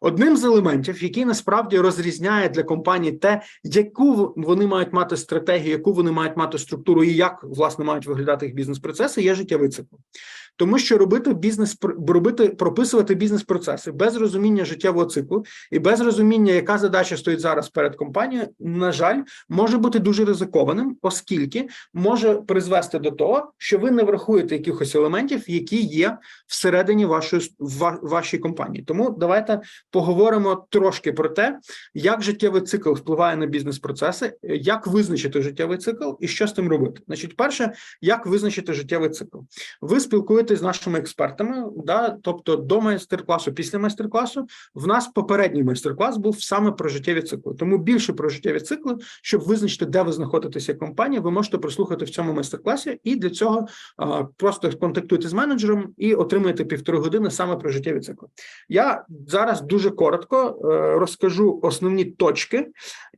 Одним з елементів, який насправді розрізняє для компаній те, яку вони мають мати стратегію, яку вони мають мати структуру, і як власне мають виглядати їх бізнес-процеси, є життєвий цикл. Тому що робити бізнес робити, прописувати бізнес-процеси без розуміння життєвого циклу і без розуміння, яка задача стоїть зараз перед компанією, на жаль, може бути дуже ризикованим, оскільки може призвести до того, що ви не врахуєте якихось елементів, які є всередині вашої вашій компанії. Тому давайте поговоримо трошки про те, як життєвий цикл впливає на бізнес-процеси, як визначити життєвий цикл і що з тим робити. Значить, перше, як визначити життєвий цикл. Ви спілкуєтесь з нашими експертами, да, тобто до майстер-класу, після майстер-класу. В нас попередній майстер-клас був саме про життєві цикли. Тому більше про життєві цикли, щоб визначити, де ви знаходитеся компанія, ви можете прослухати в цьому майстер-класі, і для цього а, просто контактуйте з менеджером і отримаєте півтори години саме про життєві цикли. Я зараз дуже коротко е, розкажу основні точки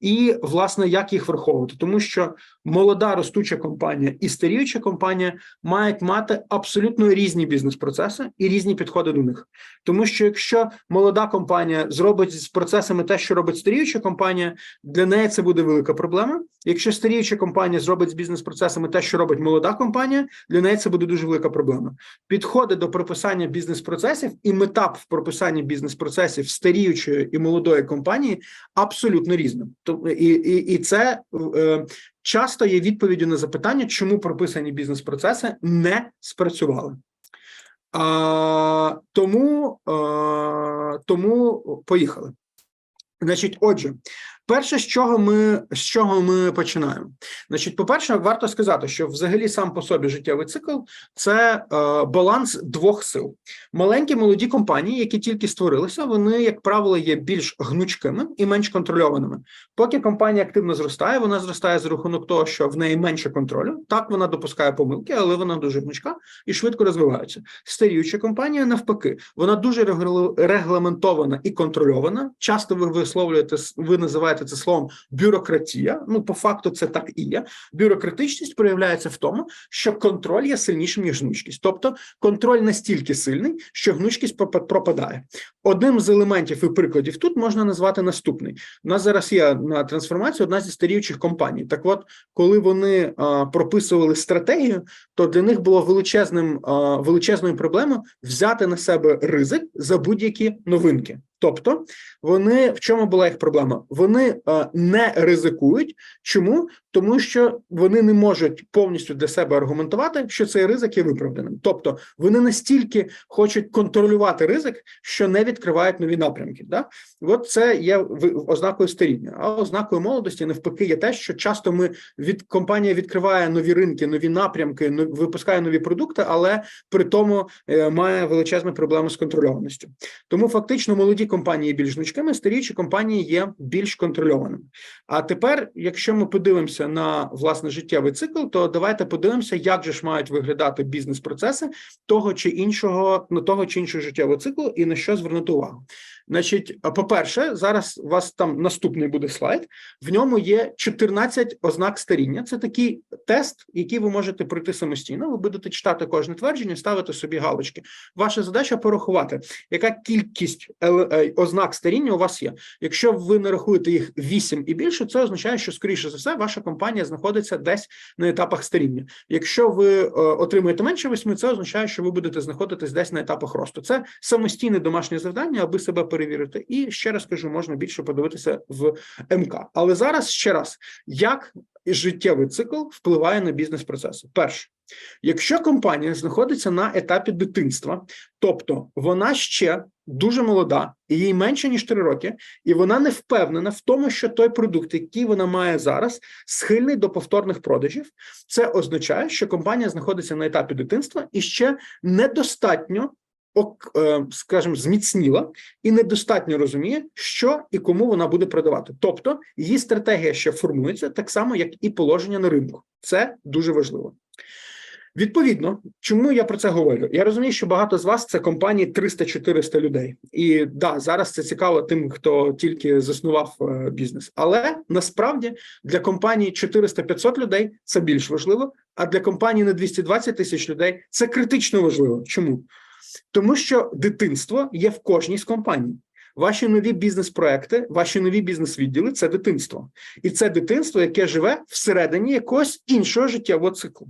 і власне як їх враховувати, тому що молода ростуча компанія і старіюча компанія мають мати абсолютно різні бізнес-процеси і різні підходи до них. Тому що якщо молода компанія зробить з процесами те, що робить старіюча компанія, для неї це буде велика проблема. Якщо старіюча компанія зробить з бізнес-процесами те, що робить молода компанія, для неї це буде дуже велика проблема. Підходи до прописання бізнес-процесів і мета в прописанні бізнес-процесів старіючої і молодої компанії абсолютно. Тобто і, і, і це е, часто є відповіддю на запитання, чому прописані бізнес-процеси не спрацювали. А, тому, а, тому поїхали. Значить, отже, перше, з чого ми з чого ми починаємо? Значить, по-перше, варто сказати, що взагалі сам по собі життєвий цикл це е, баланс двох сил. Маленькі молоді компанії, які тільки створилися, вони, як правило, є більш гнучкими і менш контрольованими. Поки компанія активно зростає, вона зростає за рахунок того, що в неї менше контролю. Так вона допускає помилки, але вона дуже гнучка і швидко розвивається. Старіюча компанія навпаки, вона дуже регла- регламентована і контрольована. Часто ви висловлюєте ви називаєте це словом бюрократія. Ну, по факту, це так і є. Бюрократичність проявляється в тому, що контроль є сильнішим ніж гнучкість. Тобто контроль настільки сильний, що гнучкість пропа- пропадає. Одним з елементів і прикладів тут можна назвати наступний. У нас зараз є на трансформації одна зі старіючих компаній. Так, от, коли вони а, прописували стратегію, то для них було величезним а, величезною проблемою взяти на себе ризик за будь-які новинки. Тобто, вони в чому була їх проблема? Вони а, не ризикують. Чому? Тому що вони не можуть повністю для себе аргументувати, що цей ризик є виправданим. Тобто вони настільки хочуть контролювати ризик, що не відкривають нові напрямки. Да? От це є ознакою старіння. А ознакою молодості навпаки є те, що часто ми від компанія відкриває нові ринки, нові напрямки, випускає нові продукти, але при тому е, має величезну проблему з контрольованістю. Тому фактично молоді компанії більш гнучкими, старіші компанії є більш контрольованими. А тепер, якщо ми подивимося на власне життєвий цикл, то давайте подивимося, як же ж мають виглядати бізнес-процеси того чи іншого, ну, того чи іншого життєвого циклу, і на що звернути увагу. Значить, по-перше, зараз у вас там наступний буде слайд. В ньому є 14 ознак старіння. Це такий тест, який ви можете пройти самостійно. Ви будете читати кожне твердження, ставити собі галочки. Ваша задача порахувати, яка кількість ознак старіння у вас є. Якщо ви не рахуєте їх 8 і більше, це означає, що скоріше за все ваша компанія знаходиться десь на етапах старіння. Якщо ви е, отримуєте менше 8, це означає, що ви будете знаходитись десь на етапах росту. Це самостійне домашнє завдання, аби себе перевірити. І ще раз кажу, можна більше подивитися в МК. Але зараз ще раз, як життєвий цикл впливає на бізнес-процеси? Перше. Якщо компанія знаходиться на етапі дитинства, тобто вона ще дуже молода, і їй менше ніж 3 роки, і вона не впевнена в тому, що той продукт, який вона має зараз, схильний до повторних продажів, це означає, що компанія знаходиться на етапі дитинства і ще недостатньо. ок- е, Скажімо, зміцніла і недостатньо розуміє, що і кому вона буде продавати. Тобто її стратегія ще формується так само, як і положення на ринку. Це дуже важливо. Відповідно, чому я про це говорю? Я розумію, що багато з вас це компанії 300-400 людей, і да, зараз це цікаво тим, хто тільки заснував е, бізнес. Але насправді для компанії 400-500 людей це більш важливо. А для компанії на 220 тисяч людей це критично важливо. Чому? Тому що дитинство є в кожній з компаній. Ваші нові бізнес-проекти, ваші нові бізнес-відділи це дитинство, і це дитинство, яке живе всередині якогось іншого життєвого циклу.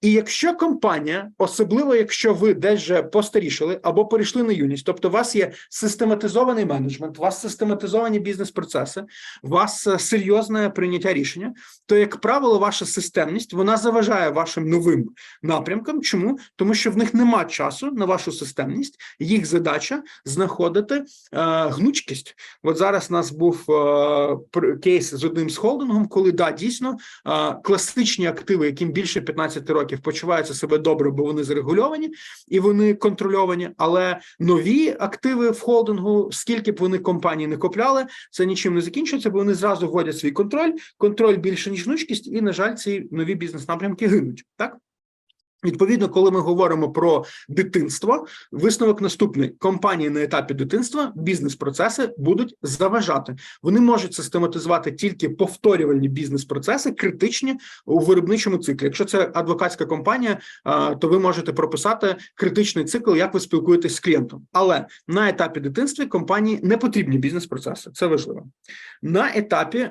І якщо компанія, особливо якщо ви десь вже постарішали або перейшли на юність, тобто у вас є систематизований менеджмент, у вас систематизовані бізнес-процеси, у вас е, серйозне прийняття рішення, то як правило, ваша системність вона заважає вашим новим напрямкам. Чому тому, що в них нема часу на вашу системність, їх задача знаходити е, гнучкість. От зараз у нас був е, кейс з одним з холдингом, коли да дійсно е, класичні активи, яким більше 15 років почуваються себе добре, бо вони зарегульовані і вони контрольовані. Але нові активи в холдингу, скільки б вони компаній не купляли, це нічим не закінчується, бо вони зразу вводять свій контроль. Контроль більше ніж гнучкість, і на жаль, ці нові бізнес-напрямки гинуть. Так. Відповідно, коли ми говоримо про дитинство, висновок наступний: компанії на етапі дитинства бізнес-процеси будуть заважати. Вони можуть систематизувати тільки повторювальні бізнес-процеси, критичні у виробничому циклі. Якщо це адвокатська компанія, то ви можете прописати критичний цикл, як ви спілкуєтесь з клієнтом. Але на етапі дитинства компанії не потрібні бізнес-процеси. Це важливо. На етапі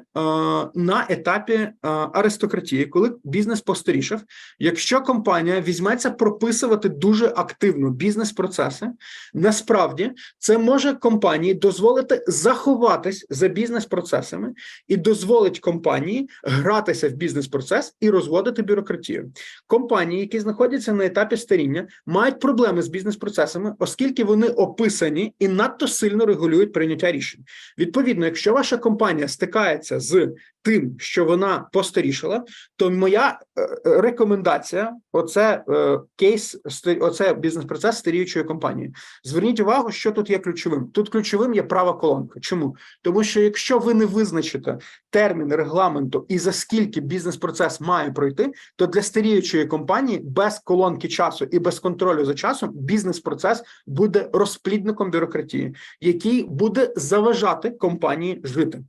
на етапі аристократії, коли бізнес постарішав, якщо компанія візьметься прописувати дуже активно бізнес-процеси, насправді це може компанії дозволити заховатись за бізнес-процесами і дозволить компанії гратися в бізнес-процес і розводити бюрократію. Компанії, які знаходяться на етапі старіння, мають проблеми з бізнес-процесами, оскільки вони описані і надто сильно регулюють прийняття рішень. Відповідно, якщо ваша компанія стикається з тим, що вона постарішала, то моя е, е, рекомендація: оце е, кейс, оце бізнес-процес старіючої компанії. Зверніть увагу, що тут є ключовим. Тут ключовим є права колонка. Чому? Тому що якщо ви не визначите термін регламенту і за скільки бізнес-процес має пройти, то для старіючої компанії без колонки часу і без контролю за часом бізнес-процес буде розплідником бюрократії, який буде заважати компанії жити.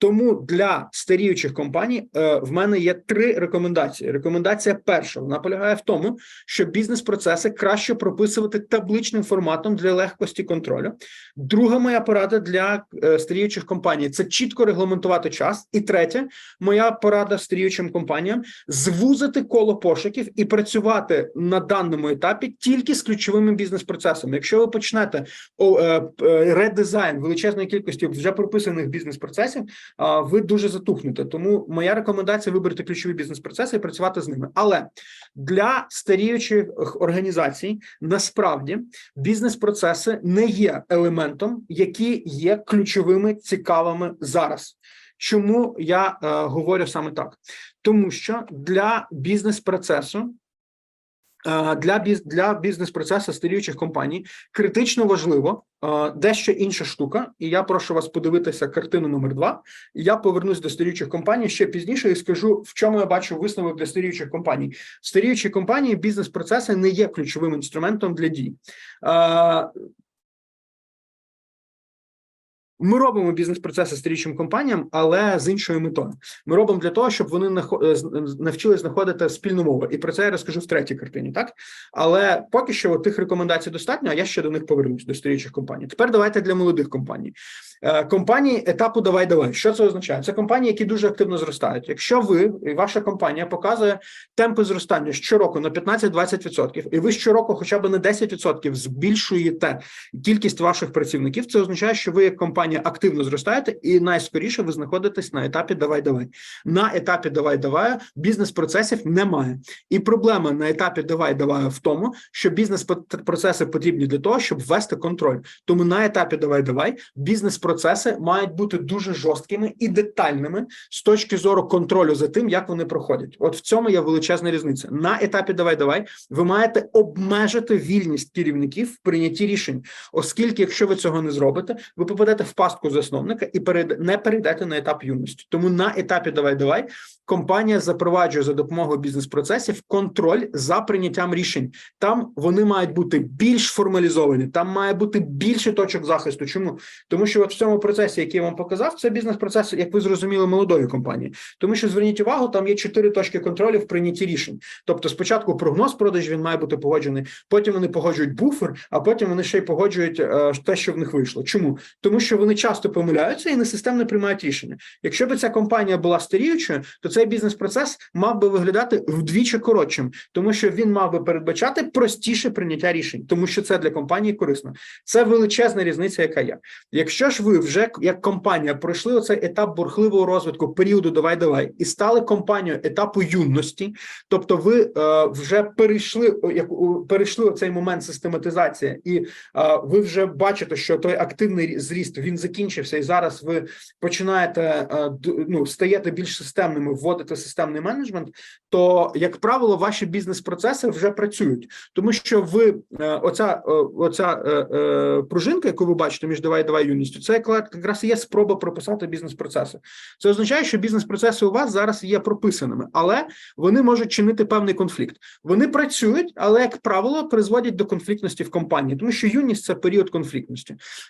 Тому для старіючих компаній е, в мене є три рекомендації. Рекомендація перша вона полягає в тому, що бізнес-процеси краще прописувати табличним форматом для легкості контролю. Друга моя порада для е, старіючих компаній це чітко регламентувати час. І третя моя порада старіючим компаніям звузити коло пошуків і працювати на даному етапі тільки з ключовими бізнес-процесами. Якщо ви почнете о, е, е, редизайн величезної кількості вже прописаних бізнес-процесів, ви дуже затухнете. Тому моя рекомендація вибрати ключові бізнес-процеси і працювати з ними. Але для старіючих організацій насправді бізнес-процеси не є елементом, які є ключовими цікавими зараз. Чому я е, говорю саме так? Тому що для бізнес-процесу для біз для бізнес-процесу старіючих компаній критично важливо е, дещо інша штука, і я прошу вас подивитися картину номер два. Я повернусь до старіючих компаній ще пізніше і скажу, в чому я бачу висновок для старіючих компаній. Старіючі компанії бізнес-процеси не є ключовим інструментом для дій. Е, Ми робимо бізнес-процеси старічим компаніям, але з іншою метою. Ми робимо для того, щоб вони е, з- навчились знаходити спільну мову. І про це я розкажу в третій картині. Так але поки що тих рекомендацій достатньо. А я ще до них повернусь до стрічних компаній. Тепер давайте для молодих компаній. Е, Компанії етапу давай давай. Що це означає? Це компанії, які дуже активно зростають. Якщо ви і ваша компанія показує темпи зростання щороку на 15-20%, і ви щороку, хоча б на 10% збільшуєте кількість ваших працівників, це означає, що ви як компанія активно зростаєте, і найскоріше ви знаходитесь на етапі давай давай. На етапі давай давай бізнес-процесів немає. І проблема на етапі давай давай в тому, що бізнес-процеси потрібні для того, щоб ввести контроль. Тому на етапі давай давай бізнес-процеси мають бути дуже жорсткими і детальними з точки зору контролю за тим, як вони проходять. От в цьому є величезна різниця. На етапі давай давай ви маєте обмежити вільність керівників в прийнятті рішень, оскільки, якщо ви цього не зробите, ви попадете в пастку засновника і не перейдете на етап юності. Тому на етапі давай давай компанія запроваджує за допомогою бізнес-процесів контроль за прийняттям рішень. Там вони мають бути більш формалізовані, там має бути більше точок захисту. Чому? Тому що от цьому процесі, який я вам показав, це бізнес-процес, як ви зрозуміли, молодої компанії. Тому що зверніть увагу, там є чотири точки контролю в прийнятті рішень. Тобто, спочатку прогноз продажів він має бути погоджений, потім вони погоджують буфер, а потім вони ще й погоджують е, те, що в них вийшло. Чому? Тому що вони часто помиляються і несистемно приймають рішення. Якщо б ця компанія була старіючою, то цей бізнес-процес мав би виглядати вдвічі коротшим, тому що він мав би передбачати простіше прийняття рішень, тому що це для компанії корисно. Це величезна різниця, яка є. Якщо ж ви вже як компанія пройшли оцей етап бурхливого розвитку періоду давай давай і стали компанією етапу юності, тобто ви е, вже перейшли як перейшли цей момент систематизації, і е, ви вже бачите, що той активний зріст він закінчився, і зараз ви починаєте е, ну, стаєте більш системними, вводите системний менеджмент, то як правило, ваші бізнес-процеси вже працюють, тому що ви е, оця, оця е, е, пружинка, яку ви бачите між давай давай юністю, це якраз якраз є спроба прописати бізнес-процеси. Це означає, що бізнес-процеси у вас зараз є прописаними, але вони можуть чинити певний конфлікт. Вони працюють, але як правило призводять до конфліктності в компанії, тому що юність це період конфліктності.